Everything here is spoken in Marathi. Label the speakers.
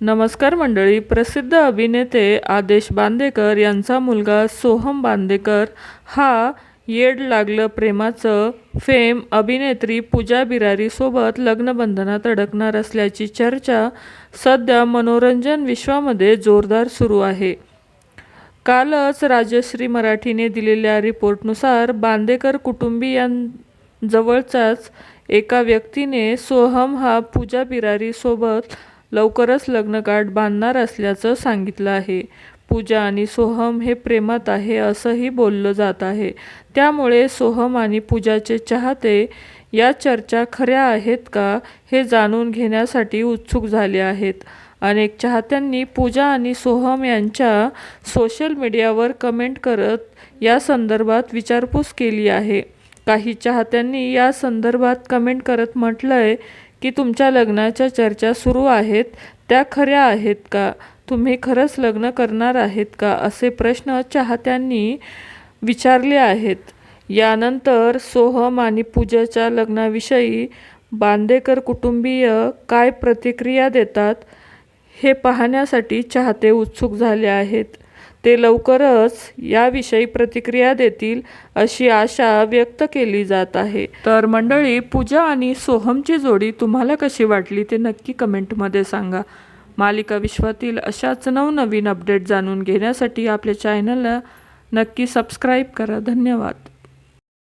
Speaker 1: नमस्कार मंडळी प्रसिद्ध अभिनेते आदेश बांदेकर यांचा मुलगा सोहम बांदेकर हा येड लागलं प्रेमाचं फेम अभिनेत्री पूजा बिरारीसोबत लग्नबंधनात अडकणार असल्याची चर्चा सध्या मनोरंजन विश्वामध्ये जोरदार सुरू आहे. कालच राजश्री मराठीने दिलेल्या रिपोर्टनुसार बांदेकर कुटुंबियांजवळचाच एका व्यक्तीने सोहम हा पूजा बिरारीसोबत लवकरच लग्नगाठ बांधणार असल्याचं सांगितलं आहे. पूजा आणि सोहम हे प्रेमात आहे असंही बोललं जात आहे. त्यामुळे सोहम आणि पूजाचे चाहते या चर्चा खऱ्या आहेत का हे जाणून घेण्यासाठी उत्सुक झाले आहेत. अनेक चाहत्यांनी पूजा आणि सोहम यांच्या सोशल मीडियावर कमेंट करत या संदर्भात विचारपूस केली आहे. काही चाहत्यांनी या संदर्भात कमेंट करत म्हटलं आहे की तुमच्या लग्नाच्या चर्चा सुरू आहेत त्या खऱ्या आहेत का? तुम्ही खरंच लग्न करणार आहेत का? असे प्रश्न चाहत्यांनी विचारले आहेत. यानंतर सोहम आणि पूजाच्या लग्नाविषयी बांदेकर कुटुंबीय काय प्रतिक्रिया देतात हे पाहण्यासाठी चाहते उत्सुक झाले आहेत. ते लवकरच याविषयी प्रतिक्रिया देतील अशी आशा व्यक्त केली जात आहे. तर मंडळी पूजा आणि सोहमची जोडी तुम्हाला कशी वाटली ते नक्की कमेंटमध्ये सांगा. मालिका विश्वातील अशाच नवनवीन अपडेट जाणून घेण्यासाठी आपल्या चॅनलला नक्की सबस्क्राईब करा. धन्यवाद.